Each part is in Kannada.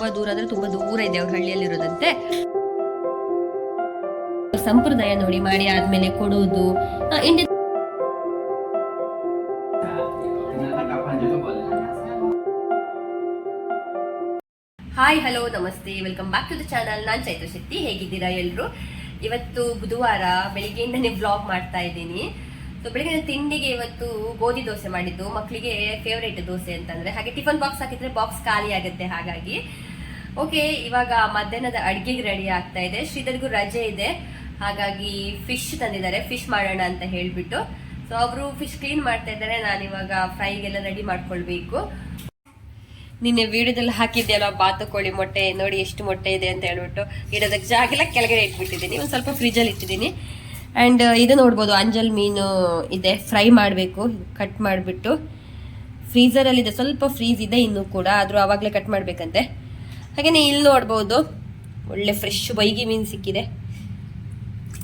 ತುಂಬಾ ದೂರ ಅಂದ್ರೆ ತುಂಬಾ ದೂರ ಇದೆ ಅವ್ರ ಹಳ್ಳಿಯಲ್ಲಿರೋದಂತೆ. ಸಂಪ್ರದಾಯ ನೋಡಿ ಮಾಡಿ ಆದ್ಮೇಲೆ ಕೊಡೋದು. ಹಾಯ್ ಹಲೋ ನಮಸ್ತೆ. Welcome back to the channel ನಾನು ಚೈತ್ರ ಶೆಟ್ಟಿ. ಹೇಗಿದ್ದೀರಾ ಎಲ್ಲರೂ ಇವತ್ತು ಬುಧವಾರ ಬೆಳಿಗ್ಗೆಯಿಂದನೇ ಬ್ಲಾಗ್ ಮಾಡ್ತಾ ಇದ್ದೀನಿ. ಸೊ ಬೆಳಿಗ್ಗೆ ತಿಂಡಿಗೆ ಇವತ್ತು ಗೋಧಿ ದೋಸೆ ಮಾಡಿದ್ದು. ಮಕ್ಕಳಿಗೆ ಫೇವ್ರೇಟ್ ದೋಸೆ ಅಂತಂದ್ರೆ, ಹಾಗೆ ಟಿಫನ್ ಬಾಕ್ಸ್ ಹಾಕಿದ್ರೆ ಬಾಕ್ಸ್ ಖಾಲಿ ಆಗುತ್ತೆ ಹಾಗಾಗಿ. ಓಕೆ ಇವಾಗ ಮಧ್ಯಾಹ್ನದ ಅಡ್ಗೆಗೆ ರೆಡಿ ಆಗ್ತಾ ಇದೆ. ಶ್ರೀಧರ್ಗೂ ರಜೆ ಇದೆ. ಹಾಗಾಗಿ ಫಿಶ್ ತಂದಿದ್ದಾರೆ. ಫಿಶ್ ಮಾಡೋಣ ಅಂತ ಹೇಳಿಬಿಟ್ಟು. ಸೊ ಅವರು ಫಿಶ್ ಕ್ಲೀನ್ ಮಾಡ್ತಾ ಇದ್ದಾರೆ. ನಾನು ಇವಾಗ ಫ್ರೈಗೆಲ್ಲ ರೆಡಿ ಮಾಡ್ಕೊಳ್ಬೇಕು. ನಿನ್ನೆ ವಿಡಿಯೋದಲ್ಲಿ ಹಾಕಿದ್ದೆ ಅಲ್ವಾ ಬಾತುಕೋಳಿ ಮೊಟ್ಟೆ. ನೋಡಿ ಎಷ್ಟು ಮೊಟ್ಟೆ ಇದೆ ಅಂತ ಹೇಳ್ಬಿಟ್ಟು ಇಡೋದಕ್ಕೆ ಜಾಗಿಲ್ಲ ಕೆಳಗಡೆ ಇಟ್ಬಿಟ್ಟಿದ್ದೀನಿ. ಒಂದು ಸ್ವಲ್ಪ ಫ್ರಿಜ್ಜಲ್ಲಿ ಇಟ್ಟಿದ್ದೀನಿ. ಆ್ಯಂಡ್ ಇದು ನೋಡ್ಬೋದು, ಅಂಜಲ್ ಮೀನು ಇದೆ. ಫ್ರೈ ಮಾಡಬೇಕು ಕಟ್ ಮಾಡಿಬಿಟ್ಟು. ಫ್ರೀಸರಲ್ಲಿದೆ ಸ್ವಲ್ಪ ಫ್ರೀಸ್ ಇದೆ ಇನ್ನೂ ಕೂಡ. ಆದರೂ ಆವಾಗಲೇ ಕಟ್ ಮಾಡಬೇಕಂತೆ. ಹಾಗೆಯೇ ಇಲ್ಲಿ ನೋಡ್ಬೋದು. ಒಳ್ಳೆ ಫ್ರೆಶ್ ಬೈಗಿ ಮೀನು ಸಿಕ್ಕಿದೆ.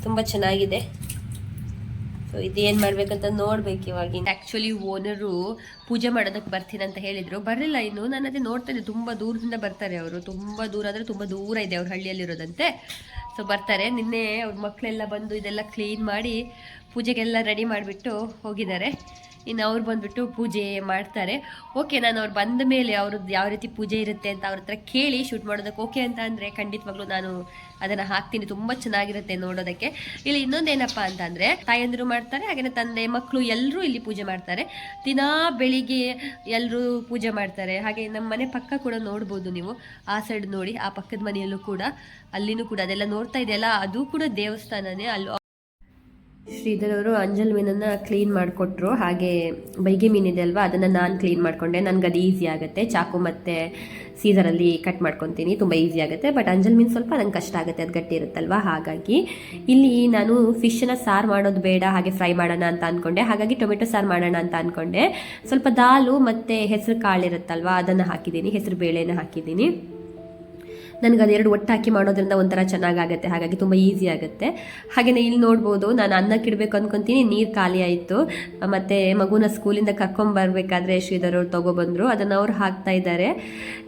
ತುಂಬ ಚೆನ್ನಾಗಿದೆ. ಸೊ ಇದೇನು ಮಾಡ್ಬೇಕಂತ ನೋಡ್ಬೇಕು ಇವಾಗ ಆ್ಯಕ್ಚುಲಿ ಓನರು ಪೂಜೆ ಮಾಡೋದಕ್ಕೆ ಬರ್ತೀನಿ ಅಂತ ಹೇಳಿದ್ರು. ಬರಲಿಲ್ಲ ಇನ್ನು. ನಾನು ಅದೇ ನೋಡ್ತಾ ತುಂಬ ದೂರದಿಂದ ಬರ್ತಾರೆ ಅವರು. ತುಂಬ ದೂರ ಅಂದರೆ ತುಂಬ ದೂರ ಇದೆ ಅವ್ರ ಹಳ್ಳಿಯಲ್ಲಿರೋದಂತೆ. ಸೊ ಬರ್ತಾರೆ. ನಿನ್ನೆ ಅವ್ರ ಮಕ್ಕಳೆಲ್ಲ ಬಂದು ಇದೆಲ್ಲ ಕ್ಲೀನ್ ಮಾಡಿ ಪೂಜೆಗೆಲ್ಲ ರೆಡಿ ಮಾಡಿಬಿಟ್ಟು ಹೋಗಿದ್ದಾರೆ. ಇನ್ನು ಅವ್ರು ಬಂದ್ಬಿಟ್ಟು ಪೂಜೆ ಮಾಡ್ತಾರೆ. ಓಕೆ ನಾನು ಅವ್ರು ಬಂದ ಮೇಲೆ ಅವ್ರದ್ದು ಯಾವ ರೀತಿ ಪೂಜೆ ಇರುತ್ತೆ ಅಂತ ಅವ್ರ ಹತ್ರ ಕೇಳಿ ಶೂಟ್ ಮಾಡೋದಕ್ಕೆ ಓಕೆ ಅಂತ ಅಂದರೆ ಖಂಡಿತವಾಗ್ಲೂ ನಾನು ಅದನ್ನು ಹಾಕ್ತೀನಿ. ತುಂಬ ಚೆನ್ನಾಗಿರುತ್ತೆ ನೋಡೋದಕ್ಕೆ. ಇಲ್ಲಿ ಇನ್ನೊಂದೇನಪ್ಪ ಅಂತಂದರೆ ತಾಯಂದಿರು ಮಾಡ್ತಾರೆ ಹಾಗೆ ತಂದೆ ಮಕ್ಕಳು ಎಲ್ಲರೂ ಇಲ್ಲಿ ಪೂಜೆ ಮಾಡ್ತಾರೆ. ದಿನಾ ಬೆಳಿಗ್ಗೆ ಎಲ್ಲರೂ ಪೂಜೆ ಮಾಡ್ತಾರೆ. ಹಾಗೆ ನಮ್ಮ ಮನೆ ಪಕ್ಕ ಕೂಡ ನೋಡ್ಬೋದು ನೀವು. ಆ ಸೈಡ್ ನೋಡಿ, ಆ ಪಕ್ಕದ ಮನೆಯಲ್ಲೂ ಕೂಡ, ಅಲ್ಲಿನೂ ಕೂಡ ಅದೆಲ್ಲ ನೋಡ್ತಾ ಇದೆಯಲ್ಲ, ಅದು ಕೂಡ ದೇವಸ್ಥಾನನೇ. ಅಲ್ಲಿ ಶ್ರೀಧರ್ ಅವರು ಅಂಜಲ್ ಮೀನನ್ನು ಕ್ಲೀನ್ ಮಾಡಿಕೊಟ್ರು. ಹಾಗೆ ಬೈಗೆ ಮೀನಿದೆ ಅಲ್ವಾ, ಅದನ್ನು ನಾನು ಕ್ಲೀನ್ ಮಾಡಿಕೊಂಡೆ. ನನಗೆ ಅದು ಈಸಿ ಆಗುತ್ತೆ. ಚಾಕು ಮತ್ತು ಸೀಸರಲ್ಲಿ ಕಟ್ ಮಾಡ್ಕೊತೀನಿ, ತುಂಬ ಈಸಿ ಆಗುತ್ತೆ. ಬಟ್ ಅಂಜಲ್ ಮೀನು ಸ್ವಲ್ಪ ನಂಗೆ ಕಷ್ಟ ಆಗುತ್ತೆ, ಅದು ಗಟ್ಟಿ ಇರುತ್ತಲ್ವಾ? ಹಾಗಾಗಿ ಇಲ್ಲಿ ನಾನು ಫಿಶನ್ನ ಸಾರು ಮಾಡೋದು ಬೇಡ, ಹಾಗೆ ಫ್ರೈ ಮಾಡೋಣ ಅಂತ ಅಂದ್ಕೊಂಡೆ ಹಾಗಾಗಿ ಟೊಮೆಟೊ ಸಾರು ಮಾಡೋಣ ಅಂತ ಅಂದ್ಕೊಂಡೆ ಸ್ವಲ್ಪ ದಾಲು ಮತ್ತು ಹೆಸರು ಕಾಳಿರುತ್ತಲ್ವಾ ಅದನ್ನು ಹಾಕಿದ್ದೀನಿ. ಹೆಸರು ಬೇಳೆನ ಹಾಕಿದ್ದೀನಿ. ನನಗೆ ಅದೆರಡು ಒಟ್ಟಾಕಿ ಮಾಡೋದ್ರಿಂದ ಒಂಥರ ಚೆನ್ನಾಗಾಗುತ್ತೆ. ಹಾಗಾಗಿ ತುಂಬ ಈಸಿ ಆಗುತ್ತೆ. ಹಾಗೆಯೇ ಇಲ್ಲಿ ನೋಡ್ಬೋದು, ನಾನು ಅನ್ನಕ್ಕೆ ಇಡಬೇಕು ಅಂದ್ಕೊತೀನಿ ನೀರು ಖಾಲಿ ಆಯಿತು. ಮತ್ತು ಮಗುನ ಸ್ಕೂಲಿಂದ ಕರ್ಕೊಂಬರ್ಬೇಕಾದ್ರೆ ಶ್ರೀಧರ್ ಅವ್ರು ತೊಗೊಬಂದರು ಅದನ್ನು ಅವ್ರು ಹಾಕ್ತಾ ಇದ್ದಾರೆ.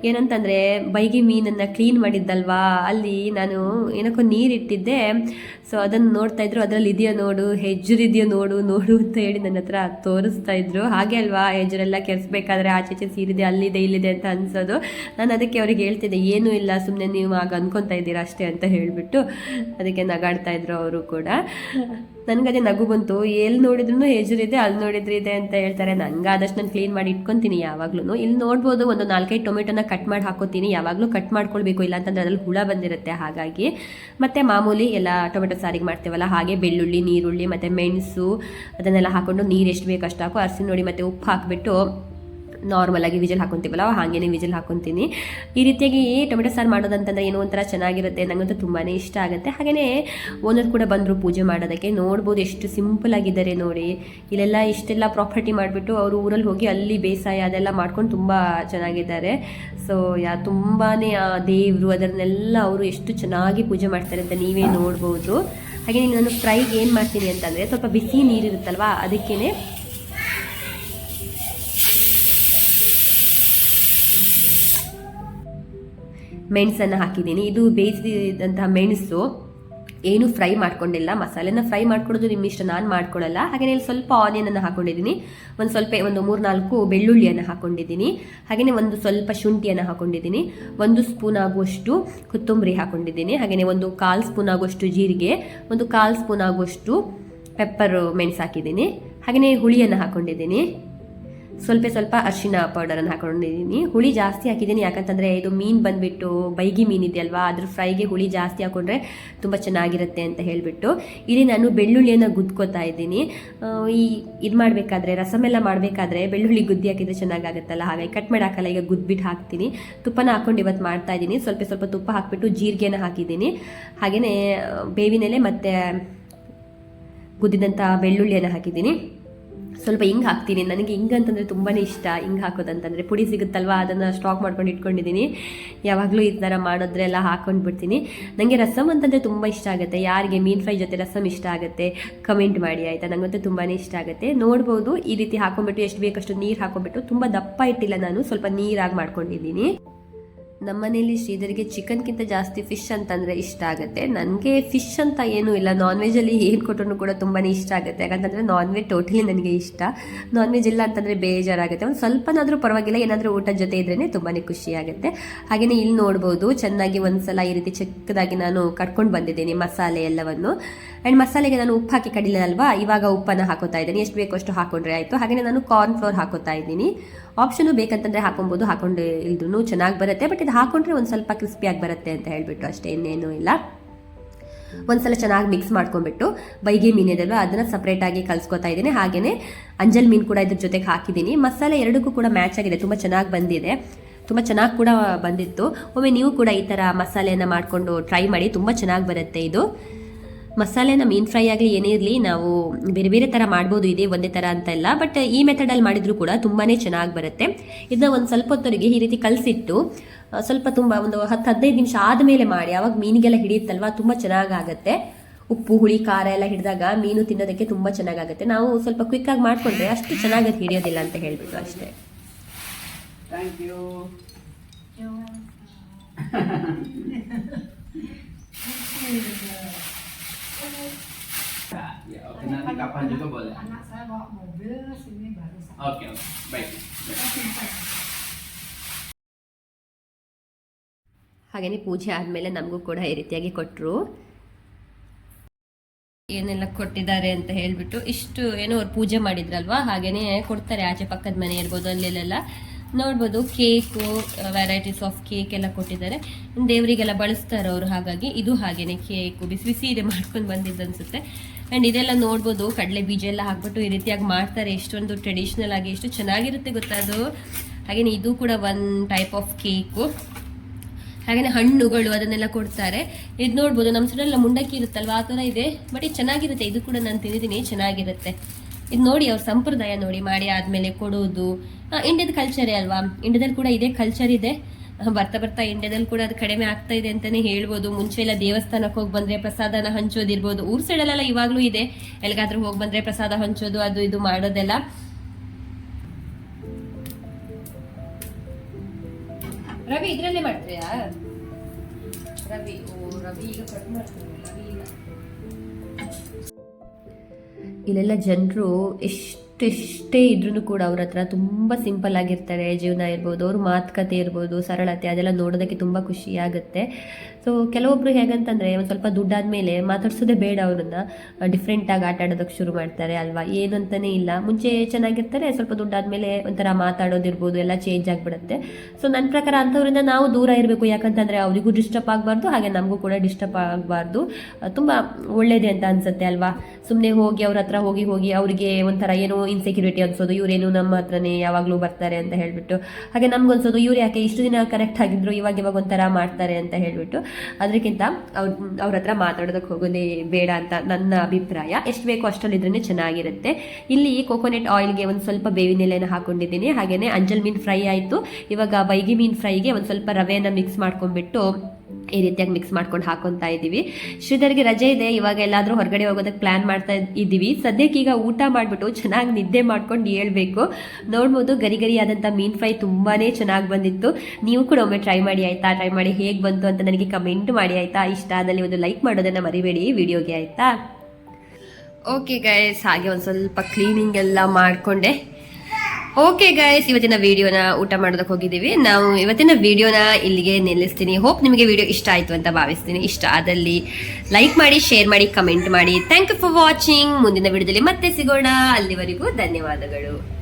ಏನಂತಂದರೆ, ಬೈಗಿ ಮೀನನ್ನು ಕ್ಲೀನ್ ಮಾಡಿದ್ದಲ್ವಾ? ಅಲ್ಲಿ ನಾನು ಏನಕ್ಕೋ ನೀರಿಟ್ಟಿದ್ದೆ ಸೊ ಅದನ್ನು ನೋಡ್ತಾ ಇದ್ರು. ಅದರಲ್ಲಿ ಇದೆಯೋ ನೋಡು ಹೆಜ್ಜರಿದೆಯೋ ನೋಡು ನೋಡು ಅಂತ ಹೇಳಿ ನನ್ನ ಹತ್ರ ತೋರಿಸ್ತಾ ಇದ್ರು. ಹಾಗೆ ಅಲ್ವಾ ಹೆಜ್ಜರೆಲ್ಲ ಕೆರೆಸ್ಬೇಕಾದ್ರೆ ಆಚೆ ಸೀರಿದೆ, ಅಲ್ಲಿದೆ, ಇಲ್ಲಿದೆ ಅಂತ ಅನ್ಸೋದು. ನಾನು ಅದಕ್ಕೆ ಅವ್ರಿಗೆ ಹೇಳ್ತಿದ್ದೆ, ಏನೂ ಇಲ್ಲ ಸುಮ್ಮನೆ ನೀವು ಆಗ ಅಂದ್ಕೊತಾ ಇದ್ದೀರಾ ಅಷ್ಟೇ ಅಂತ ಹೇಳಿಬಿಟ್ಟು ಅದಕ್ಕೆ ನಗಾಡ್ತಾ ಇದ್ರು ಅವರು ಕೂಡ. ನನಗದೇ ನಗು ಬಂತು. ಎಲ್ಲಿ ನೋಡಿದ್ರು ಹೆಜ್ಜರಿದೆ ಅಲ್ಲಿ ನೋಡಿದ್ರೆ ಇದೆ ಅಂತ ಹೇಳ್ತಾರೆ. ನಂಗೆ ಆದಷ್ಟು ನಾನು ಕ್ಲೀನ್ ಮಾಡಿ ಇಟ್ಕೊತೀನಿ ಯಾವಾಗ್ಲೂ ಇಲ್ಲಿ ನೋಡ್ಬೋದು ಒಂದು ನಾಲ್ಕೈದು ಟೊಮೆಟೊನ ಕಟ್ ಮಾಡಿ ಹಾಕೋತೀನಿ. ಯಾವಾಗಲೂ ಕಟ್ ಮಾಡ್ಕೊಳ್ಬೇಕು ಇಲ್ಲ ಅಂತಂದ್ರೆ ಅದ್ರಲ್ಲಿ ಹುಳ ಬಂದಿರುತ್ತೆ ಹಾಗಾಗಿ. ಮತ್ತೆ ಮಾಮೂಲಿ ಎಲ್ಲ ಟೊಮೆಟೊ ಸಾರಿಗೆ ಮಾಡ್ತೀವಲ್ಲ, ಹಾಗೆ ಬೆಳ್ಳುಳ್ಳಿ, ನೀರುಳ್ಳಿ, ಮತ್ತು ಮೆಣಸು, ಅದನ್ನೆಲ್ಲ ಹಾಕೊಂಡು ನೀರು ಎಷ್ಟು ಬೇಕು ಅಷ್ಟು ಹಾಕು. ಅರಿಸಿ ನೋಡಿ ಮತ್ತು ಉಪ್ಪು ಹಾಕಿಬಿಟ್ಟು ನಾರ್ಮಲ್ ಆಗಿ ವಿಜಲ್ ಹಾಕೊಂತೀವಲ್ಲ, ಹಾಗೇನೆ ವಿಜಲ್ ಹಾಕೊತೀನಿ. ಈ ರೀತಿಯಾಗಿ ಟೊಮೆಟೊ ಸಾರು ಮಾಡೋದಂತಂದ್ರೆ ಏನೋ ಒಂಥರ ಚೆನ್ನಾಗಿರುತ್ತೆ ನನಗಂತೂ ತುಂಬಾ ಇಷ್ಟ ಆಗುತ್ತೆ. ಹಾಗೆಯೇ ಓನರ್ ಕೂಡ ಬಂದರು ಪೂಜೆ ಮಾಡೋದಕ್ಕೆ, ನೋಡ್ಬೋದು ಎಷ್ಟು ಸಿಂಪಲ್ ಆಗಿದ್ದಾರೆ ನೋಡಿ. ಇಲ್ಲೆಲ್ಲ ಇಷ್ಟೆಲ್ಲ ಪ್ರಾಪರ್ಟಿ ಮಾಡಿಬಿಟ್ಟು ಅವರು ಊರಲ್ಲಿ ಹೋಗಿ ಅಲ್ಲಿ ಬೇಸಾಯ ಅದೆಲ್ಲ ಮಾಡ್ಕೊಂಡು ತುಂಬ ಚೆನ್ನಾಗಿದ್ದಾರೆ. ಸೊ ಯಾ ತುಂಬಾ ದೇವರು ಅದರನ್ನೆಲ್ಲ ಅವರು ಎಷ್ಟು ಚೆನ್ನಾಗಿ ಪೂಜೆ ಮಾಡ್ತಾರೆ ಅಂತ ನೀವೇ ನೋಡ್ಬೋದು. ಹಾಗೆ ನಾನು ಫ್ರೈಗೆ ಏನು ಮಾಡ್ತೀನಿ ಅಂತಂದರೆ, ಸ್ವಲ್ಪ ಬಿಸಿ ನೀರಿರುತ್ತಲ್ವಾ ಅದಕ್ಕೇ ಮೆಣಸನ್ನು ಹಾಕಿದ್ದೀನಿ. ಇದು ಬೇಯಿಸಿದಂತಹ ಮೆಣಸು ಏನು ಫ್ರೈ ಮಾಡ್ಕೊಂಡಿಲ್ಲ. ಮಸಾಲೆನ ಫ್ರೈ ಮಾಡ್ಕೊಳ್ಳೋದು ನಿಮ್ಮ ಇಷ್ಟ, ನಾನು ಮಾಡ್ಕೊಳ್ಳಲ್ಲ ಹಾಗೆಯೇ ಇಲ್ಲಿ ಸ್ವಲ್ಪ ಆನಿಯನನ್ನು ಹಾಕೊಂಡಿದ್ದೀನಿ. ಒಂದು ಸ್ವಲ್ಪ, ಒಂದು ಮೂರು ನಾಲ್ಕು ಬೆಳ್ಳುಳ್ಳಿಯನ್ನು ಹಾಕೊಂಡಿದ್ದೀನಿ. ಹಾಗೆಯೇ ಒಂದು ಸ್ವಲ್ಪ ಶುಂಠಿಯನ್ನು ಹಾಕೊಂಡಿದ್ದೀನಿ. ಒಂದು ಸ್ಪೂನ್ ಆಗುವಷ್ಟು ಕೊತ್ತಂಬರಿ ಹಾಕೊಂಡಿದ್ದೀನಿ. ಹಾಗೆಯೇ ಒಂದು ಕಾಲು ಸ್ಪೂನ್ ಆಗುವಷ್ಟು ಜೀರಿಗೆ, ಒಂದು ಕಾಲು ಸ್ಪೂನ್ ಆಗುವಷ್ಟು ಪೆಪ್ಪರ್ ಮೆಣಸು ಹಾಕಿದ್ದೀನಿ. ಹಾಗೆಯೇ ಹುಳಿಯನ್ನು ಹಾಕೊಂಡಿದ್ದೀನಿ. ಸ್ವಲ್ಪ ಸ್ವಲ್ಪ ಅರಿಶಿನ ಪೌಡರನ್ನು ಹಾಕೊಂಡಿದ್ದೀನಿ. ಹುಳಿ ಜಾಸ್ತಿ ಹಾಕಿದ್ದೀನಿ. ಯಾಕಂತಂದರೆ ಇದು ಮೀನು ಬಂದುಬಿಟ್ಟು ಬೈಗಿ ಮೀನು ಇದೆಯಲ್ವಾ, ಅದ್ರ ಫ್ರೈಗೆ ಹುಳಿ ಜಾಸ್ತಿ ಹಾಕೊಂಡ್ರೆ ತುಂಬ ಚೆನ್ನಾಗಿರುತ್ತೆ ಅಂತ ಹೇಳಿಬಿಟ್ಟು. ಇಲ್ಲಿ ನಾನು ಬೆಳ್ಳುಳ್ಳಿಯನ್ನು ಗುದ್ಕೋತಾ ಇದ್ದೀನಿ. ಈ ಇದು ಮಾಡಬೇಕಾದ್ರೆ, ರಸಮೆಲ್ಲ ಮಾಡಬೇಕಾದ್ರೆ ಬೆಳ್ಳುಳ್ಳಿ ಗುದ್ದಿ ಹಾಕಿದರೆ ಚೆನ್ನಾಗಾಗುತ್ತಲ್ಲ? ಹಾಗಾಗಿ ಕಟ್ ಮಾಡಿ ಹಾಕಲ್ಲ ಈಗ ಗುದ್ಬಿಟ್ಟು ಹಾಕ್ತೀನಿ. ತುಪ್ಪನ ಹಾಕೊಂಡು ಇವತ್ತು ಮಾಡ್ತಾ ಇದ್ದೀನಿ. ಸ್ವಲ್ಪ ಸ್ವಲ್ಪ ತುಪ್ಪ ಹಾಕಿಬಿಟ್ಟು ಜೀರಿಗೆನ ಹಾಕಿದ್ದೀನಿ. ಹಾಗೆಯೇ ಬೇವಿನೆಲೆ ಮತ್ತು ಗುದ್ದಿದಂಥ ಬೆಳ್ಳುಳ್ಳಿಯನ್ನು ಹಾಕಿದ್ದೀನಿ. ಸ್ವಲ್ಪ ಹಿಂಗೆ ಹಾಕ್ತೀನಿ. ನನಗೆ ಹಿಂಗೆ ಅಂತಂದರೆ ತುಂಬಾ ಇಷ್ಟ. ಹಿಂಗೆ ಹಾಕೋದಂತಂದರೆ ಪುಡಿ ಸಿಗುತ್ತಲ್ವ? ಅದನ್ನು ಸ್ಟಾಕ್ ಮಾಡ್ಕೊಂಡು ಇಟ್ಕೊಂಡಿದ್ದೀನಿ. ಯಾವಾಗಲೂ ಈ ಥರ ಮಾಡಿದ್ರೆ ಎಲ್ಲ ಹಾಕೊಂಡು ಬಿಡ್ತೀನಿ. ನನಗೆ ರಸಮ್ ಅಂತಂದರೆ ತುಂಬ ಇಷ್ಟ ಆಗುತ್ತೆ. ಯಾರಿಗೆ ಮೀನ್ ಫ್ರೈ ಜೊತೆ ರಸಮ್ ಇಷ್ಟ ಆಗುತ್ತೆ ಕಮೆಂಟ್ ಮಾಡಿ, ಆಯಿತಾ? ನನಗಂತೂ ತುಂಬಾ ಇಷ್ಟ ಆಗುತ್ತೆ. ನೋಡ್ಬೋದು, ಈ ರೀತಿ ಹಾಕೊಂಡ್ಬಿಟ್ಟು ಎಷ್ಟು ಬೇಕಷ್ಟು ನೀರು ಹಾಕೊಂಡ್ಬಿಟ್ಟು ತುಂಬ ದಪ್ಪ ಇಟ್ಟಿಲ್ಲ ನಾನು. ಸ್ವಲ್ಪ ನೀರಾಗಿ ಮಾಡ್ಕೊಂಡಿದ್ದೀನಿ. ನಮ್ಮನೇಲಿ ಶ್ರೀಧರಿಗೆ ಚಿಕನ್ಗಿಂತ ಜಾಸ್ತಿ ಫಿಶ್ ಅಂತಂದರೆ ಇಷ್ಟ ಆಗುತ್ತೆ. ನನಗೆ ಫಿಶ್ ಅಂತ ಏನೂ ಇಲ್ಲ. ನಾನ್ ವೆಜ್ಜಲ್ಲಿ ಏನು ಕೊಟ್ಟರು ಕೂಡ ತುಂಬಾ ಇಷ್ಟ ಆಗುತ್ತೆ. ಯಾಕಂತಂದರೆ ನಾನ್ ವೆಜ್ ಟೋಟಲಿ ನನಗೆ ಇಷ್ಟ. ನಾನ್ ವೆಜ್ ಇಲ್ಲ ಅಂತಂದರೆ ಬೇಜಾರಾಗುತ್ತೆ. ಒಂದು ಸ್ವಲ್ಪನಾದರೂ ಪರವಾಗಿಲ್ಲ, ಏನಾದರೂ ಊಟದ ಜೊತೆ ಇದ್ರೇ ತುಂಬಾ ಖುಷಿ ಆಗುತ್ತೆ. ಹಾಗೆಯೇ ಇಲ್ಲಿ ನೋಡ್ಬೋದು, ಚೆನ್ನಾಗಿ ಒಂದ್ಸಲ ಈ ರೀತಿ ಚಿಕ್ಕದಾಗಿ ನಾನು ಕಟ್ಕೊಂಡು ಬಂದಿದ್ದೀನಿ ಮಸಾಲೆ ಎಲ್ಲವನ್ನು. ಆ್ಯಂಡ್ ಮಸಾಲೆಗೆ ನಾನು ಉಪ್ಪು ಹಾಕಿ ಕಡಿಲಿಲ್ಲ ಅಲ್ವಾ? ಇವಾಗ ಉಪ್ಪನ್ನು ಹಾಕೋತಾ ಇದ್ದೀನಿ. ಎಷ್ಟು ಬೇಕೋ ಅಷ್ಟು ಹಾಕೊಂಡ್ರೆ ಆಯಿತು. ಹಾಗೆಯೇ ನಾನು ಕಾರ್ನ್ ಫ್ಲೋರ್ ಹಾಕೋತಾ ಇದ್ದೀನಿ. ಆಪ್ಷನು ಬೇಕಂತಂದರೆ ಹಾಕೊಬೋದು. ಹಾಕೊಂಡು ಇಲ್ದ್ರೂ ಚೆನ್ನಾಗಿ ಬರುತ್ತೆ. ಬಟ್ ಇದು ಹಾಕೊಂಡ್ರೆ ಒಂದು ಸ್ವಲ್ಪ ಕ್ರಿಸ್ಪಿಯಾಗಿ ಬರುತ್ತೆ ಅಂತ ಹೇಳಿಬಿಟ್ಟು ಅಷ್ಟೇ, ಇನ್ನೇನು ಇಲ್ಲ. ಒಂದ್ಸಲ ಚೆನ್ನಾಗಿ ಮಿಕ್ಸ್ ಮಾಡ್ಕೊಂಡ್ಬಿಟ್ಟು ಬೈಗೆ ಮೀನಿದಲ್ವ ಅದನ್ನು ಸಪ್ರೇಟಾಗಿ ಕಲ್ಸ್ಕೊತಾ ಇದ್ದೀನಿ. ಹಾಗೆಯೇ ಅಂಜಲ್ ಮೀನು ಕೂಡ ಇದ್ರ ಜೊತೆಗೆ ಹಾಕಿದ್ದೀನಿ. ಮಸಾಲೆ ಎರಡಕ್ಕೂ ಕೂಡ ಮ್ಯಾಚ್ ಆಗಿದೆ. ತುಂಬ ಚೆನ್ನಾಗಿ ಬಂದಿದೆ. ತುಂಬ ಚೆನ್ನಾಗಿ ಕೂಡ ಬಂದಿತ್ತು. ಒಮ್ಮೆ ನೀವು ಕೂಡ ಈ ಥರ ಮಸಾಲೆಯನ್ನು ಮಾಡಿಕೊಂಡು ಟ್ರೈ ಮಾಡಿ. ತುಂಬ ಚೆನ್ನಾಗಿ ಬರುತ್ತೆ ಇದು. ಮಸಾಲೆನ ಮೀನ್ ಫ್ರೈ ಆಗಲಿ ಏನೇ ಇರಲಿ ನಾವು ಬೇರೆ ಬೇರೆ ಥರ ಮಾಡ್ಬೋದು ಇದೆ ಒಂದೇ ಥರ ಅಂತ ಇಲ್ಲ. ಬಟ್ ಈ ಮೆಥಡಲ್ಲಿ ಮಾಡಿದರೂ ಕೂಡ ತುಂಬಾ ಚೆನ್ನಾಗಿ ಬರುತ್ತೆ. ಇದನ್ನ ಒಂದು ಸ್ವಲ್ಪ ಹೊತ್ತವರೆಗೆ ಈ ರೀತಿ ಕಲಸಿಟ್ಟು ಸ್ವಲ್ಪ ತುಂಬ ಒಂದು ಹತ್ತು ಹದಿನೈದು ನಿಮಿಷ ಆದಮೇಲೆ ಮಾಡಿ. ಆವಾಗ ಮೀನಿಗೆಲ್ಲ ಹಿಡಿಯುತ್ತಲ್ವ? ತುಂಬ ಚೆನ್ನಾಗಾಗತ್ತೆ ಉಪ್ಪು ಹುಳಿ ಖಾರ ಎಲ್ಲ ಹಿಡಿದಾಗ ಮೀನು ತಿನ್ನೋದಕ್ಕೆ ತುಂಬ ಚೆನ್ನಾಗಾಗುತ್ತೆ ನಾವು ಸ್ವಲ್ಪ ಕ್ವಿಕ್ಕಾಗಿ ಮಾಡಿಕೊಂಡ್ರೆ ಅಷ್ಟು ಚೆನ್ನಾಗಿ ಅದು ಹಿಡಿಯೋದಿಲ್ಲ ಅಂತ ಹೇಳಿಬಿಟ್ಟು ಅಷ್ಟೇ. Thank you Ya, oke nanti kapan juga boleh. Anak saya bawa mobil sini baru saya. Oke, oke. baik. baik. ಹಾಗೆಯೇ ಪೂಜೆ ಆದಮೇಲೆ ನಮಗೂ ಕೂಡ ಈ ರೀತಿಯಾಗಿ ಕೊಟ್ಟರು ಏನೆಲ್ಲ ಕೊಟ್ಟಿದ್ದಾರೆ ಅಂತ ಹೇಳಿಬಿಟ್ಟು ಇಷ್ಟು ಏನೋ ಅವ್ರು ಪೂಜೆ ಮಾಡಿದ್ರಲ್ವಾ ಹಾಗೇನೆ ಕೊಡ್ತಾರೆ ಆಚೆ ಪಕ್ಕದ ಮನೆ ಇರ್ಬೋದು ಅಲ್ಲೆಲ್ಲ ನೋಡ್ಬೋದು ಕೇಕು ವೆರೈಟೀಸ್ ಆಫ್ ಕೇಕ್ ಎಲ್ಲ ಕೊಟ್ಟಿದ್ದಾರೆ. ದೇವರಿಗೆಲ್ಲ ಬಳಸ್ತಾರೆ ಅವರು ಹಾಗಾಗಿ ಇದು ಹಾಗೇನೆ ಕೇಕು, ಬಿಸಿ ಬಿಸಿ ಇದೆ ಮಾಡ್ಕೊಂಡು ಬಂದಿದ್ದು ಅನ್ಸುತ್ತೆ. ಆ್ಯಂಡ್ ಇದೆಲ್ಲ ನೋಡ್ಬೋದು, ಕಡಲೆ ಬೀಜ ಎಲ್ಲ ಹಾಕ್ಬಿಟ್ಟು ಈ ರೀತಿಯಾಗಿ ಮಾಡ್ತಾರೆ. ಎಷ್ಟೊಂದು ಟ್ರೆಡಿಷ್ನಲ್ ಆಗಿ, ಎಷ್ಟು ಚೆನ್ನಾಗಿರುತ್ತೆ ಗೊತ್ತಾ ಅದು? ಹಾಗೇನೆ ಇದು ಕೂಡ ಒನ್ ಟೈಪ್ ಆಫ್ ಕೇಕು ಹಾಗೆಯೇ ಹಣ್ಣುಗಳು ಅದನ್ನೆಲ್ಲ ಕೊಡ್ತಾರೆ. ಇದು ನೋಡ್ಬೋದು ನಮ್ಮ ಸೈಡೆಲ್ಲ ಮುಂಡಕ್ಕಿ ಇರುತ್ತಲ್ವ? ಆ ಥರ ಇದೆ. ಬಟ್ ಇದು ಚೆನ್ನಾಗಿರುತ್ತೆ. ಇದು ಕೂಡ ನಾನು ತಿಂದಿದ್ದೀನಿ. ಚೆನ್ನಾಗಿರುತ್ತೆ. ಇದು ನೋಡಿ ಅವ್ರ ಸಂಪ್ರದಾಯ ನೋಡಿ ಮಾಡಿ ಆದಮೇಲೆ ಕೊಡೋದು. ಇಂಡಿಯಾದ ಕಲ್ಚರೇ ಅಲ್ವಾ? ಇಂಡಿಯಾದಲ್ಲಿ ಕೂಡ ಇದೇ ಕಲ್ಚರ್ ಇದೆ. ಬರ್ತಾ ಬರ್ತಾ ಇಂಡಿಯಾದಲ್ಲಿ ಕೂಡ ಅದು ಕಡಿಮೆ ಆಗ್ತಾ ಇದೆ ಅಂತಾನೆ ಹೇಳ್ಬೋದು. ಮುಂಚೆ ಎಲ್ಲ ದೇವಸ್ಥಾನಕ್ಕೆ ಹೋಗಿ ಬಂದ್ರೆ ಪ್ರಸಾದನ ಹಂಚೋದಿರ್ಬೋದು ಊರ್ ಸೈಡಲ್ಲೆಲ್ಲ ಇವಾಗ್ಲೂ ಇದೆ. ಎಲ್ಲಿಗಾದ್ರೂ ಹೋಗಿ ಬಂದ್ರೆ ಪ್ರಸಾದ ಹಂಚೋದು, ಅದು ಇದು ಮಾಡೋದೆಲ್ಲ. ರವಿ ಇದ್ರಲ್ಲೇ ಮಾಡ್ತೀಯಾ? ರವಿ, ಓ, ರವಿ ಈಗ ಕಟ್ ಮಾಡ್ತೀನಿ. ರವಿ ಇಲ್ಲೆಲ್ಲ ಜನರು ಎಷ್ಟೆಷ್ಟೇ ಇದ್ರೂ ಕೂಡ ಅವ್ರ ಹತ್ರ ತುಂಬ ಸಿಂಪಲ್ ಆಗಿರ್ತಾರೆ, ಜೀವನ ಇರ್ಬೋದು, ಅವ್ರ ಮಾತುಕತೆ ಇರ್ಬೋದು, ಸರಳತೆ ಅದೆಲ್ಲ ನೋಡೋದಕ್ಕೆ ತುಂಬ ಖುಷಿ ಆಗುತ್ತೆ. ಸೊ ಕೆಲವೊಬ್ರು ಹೇಗಂತಂದರೆ ಒಂದು ಸ್ವಲ್ಪ ದುಡ್ಡಾದ್ಮೇಲೆ ಮಾತಾಡ್ಸೋದೇ ಬೇಡ ಅವ್ರನ್ನ. ಡಿಫ್ರೆಂಟಾಗಿ ಆಟ ಆಡೋದಕ್ಕೆ ಶುರು ಮಾಡ್ತಾರೆ ಅಲ್ವಾ? ಏನಂತನೇ ಇಲ್ಲ. ಮುಂಚೆ ಚೆನ್ನಾಗಿರ್ತಾರೆ, ಸ್ವಲ್ಪ ದುಡ್ಡಾದ್ಮೇಲೆ ಒಂಥರ ಮಾತಾಡೋದಿರ್ಬೋದು, ಎಲ್ಲ ಚೇಂಜ್ ಆಗಿಬಿಡುತ್ತೆ. ಸೊ ನನ್ನ ಪ್ರಕಾರ ಅಂಥವ್ರಿಂದ ನಾವು ದೂರ ಇರಬೇಕು. ಯಾಕಂತಂದರೆ ಅವರಿಗೂ ಡಿಸ್ಟರ್ಬ್ ಆಗಬಾರ್ದು, ಹಾಗೆ ನಮಗೂ ಕೂಡ ಡಿಸ್ಟರ್ಬ್ ಆಗಬಾರ್ದು. ತುಂಬ ಒಳ್ಳೇದೇ ಅಂತ ಅನ್ಸುತ್ತೆ ಅಲ್ವಾ? ಸುಮ್ಮನೆ ಹೋಗಿ ಅವ್ರ ಹತ್ರ ಹೋಗಿ ಹೋಗಿ ಅವರಿಗೆ ಒಂಥರ ಏನೋ ಇನ್ಸೆಕ್ಯೂರಿಟಿ ಅನ್ಸೋದು ಇವರೇನು ನಮ್ಮ ಹತ್ರನೇ ಯಾವಾಗಲೂ ಬರ್ತಾರೆ ಅಂತ ಹೇಳಿಬಿಟ್ಟು. ಹಾಗೆ ನಮ್ಗನ್ಸೋದು ಇವ್ರು ಯಾಕೆ ಇಷ್ಟು ದಿನ ಕರೆಕ್ಟ್ ಆಗಿದ್ರು, ಇವಾಗ ಇವಾಗ ಒಂಥರ ಮಾಡ್ತಾರೆ ಅಂತ ಹೇಳಿಬಿಟ್ಟು. ಅದಕ್ಕಿಂತ ಅವ್ರ ಅವ್ರ ಹತ್ರ ಮಾತಾಡೋದಕ್ಕೆ ಹೋಗೋದೇ ಬೇಡ ಅಂತ ನನ್ನ ಅಭಿಪ್ರಾಯ. ಎಷ್ಟು ಬೇಕೋ ಅಷ್ಟರಲ್ಲಿದ್ರೇ ಚೆನ್ನಾಗಿರುತ್ತೆ. ಇಲ್ಲಿ ಕೊಕೊನೆಟ್ ಆಯಿಲ್ಗೆ ಒಂದು ಸ್ವಲ್ಪ ಬೇವಿನ ಎಲೆನ ಹಾಕೊಂಡಿದ್ದೀನಿ. ಹಾಗೆಯೇ ಅಂಜಲ್ ಮೀನು ಫ್ರೈ ಆಯಿತು. ಇವಾಗ ಬೈಗಿ ಮೀನು ಫ್ರೈಗೆ ಒಂದು ಸ್ವಲ್ಪ ರವೆಯನ್ನು ಮಿಕ್ಸ್ ಮಾಡ್ಕೊಂಡ್ಬಿಟ್ಟು ಈ ರೀತಿಯಾಗಿ ಮಿಕ್ಸ್ ಮಾಡ್ಕೊಂಡು ಹಾಕೊತಾ ಇದ್ದೀವಿ. ಶ್ರೀಧರ್ಗೆ ರಜೆ ಇದೆ, ಇವಾಗ ಎಲ್ಲಾದರೂ ಹೊರಗಡೆ ಹೋಗೋದಕ್ಕೆ ಪ್ಲಾನ್ ಮಾಡ್ತಾ ಇದ್ದೀವಿ. ಸದ್ಯಕ್ಕೆ ಈಗ ಊಟ ಮಾಡಿಬಿಟ್ಟು ಚೆನ್ನಾಗಿ ನಿದ್ದೆ ಮಾಡ್ಕೊಂಡು ಹೇಳ್ಬೇಕು. ನೋಡ್ಬೋದು ಗರಿ ಗರಿಯಾದಂಥ ಮೀನ್ ಫ್ರೈ ತುಂಬಾ ಚೆನ್ನಾಗಿ ಬಂದಿತ್ತು. ನೀವು ಕೂಡ ಒಮ್ಮೆ ಟ್ರೈ ಮಾಡಿ ಆಯ್ತಾ? ಟ್ರೈ ಮಾಡಿ ಹೇಗೆ ಬಂತು ಅಂತ ನನಗೆ ಕಮೆಂಟ್ ಮಾಡಿ ಆಯ್ತಾ? ಇಷ್ಟ ಆದಲ್ಲಿ ಒಂದು ಲೈಕ್ ಮಾಡೋದನ್ನು ಮರಿಬೇಡಿ. ವಿಡಿಯೋಗೆ ಆಯ್ತಾ? ಓಕೆ ಗೈಸ್ ಹಾಗೆ ಒಂದು ಸ್ವಲ್ಪ ಕ್ಲೀನಿಂಗ್ ಎಲ್ಲ ಮಾಡಿಕೊಂಡೆ. ಓಕೆ ಗೈಸ್ ಇವತ್ತಿನ ವಿಡಿಯೋನ ಊಟ ಮಾಡೋದಕ್ಕೆ ಹೋಗಿದ್ದೀವಿ. ನಾವು ಇವತ್ತಿನ ವಿಡಿಯೋನ ಇಲ್ಲಿಗೆ ನಿಲ್ಲಿಸ್ತೀನಿ. ಹೋಪ್ ನಿಮಗೆ ವಿಡಿಯೋ ಇಷ್ಟ ಆಯಿತು ಅಂತ ಭಾವಿಸ್ತೀನಿ. ಇಷ್ಟ ಆದಲ್ಲಿ ಲೈಕ್ ಮಾಡಿ ಶೇರ್ ಮಾಡಿ ಕಮೆಂಟ್ ಮಾಡಿ. ಥ್ಯಾಂಕ್ ಯು ಫಾರ್ ವಾಚಿಂಗ್ ಮುಂದಿನ ವಿಡಿಯೋದಲ್ಲಿ ಮತ್ತೆ ಸಿಗೋಣ. ಅಲ್ಲಿವರೆಗೂ ಧನ್ಯವಾದಗಳು.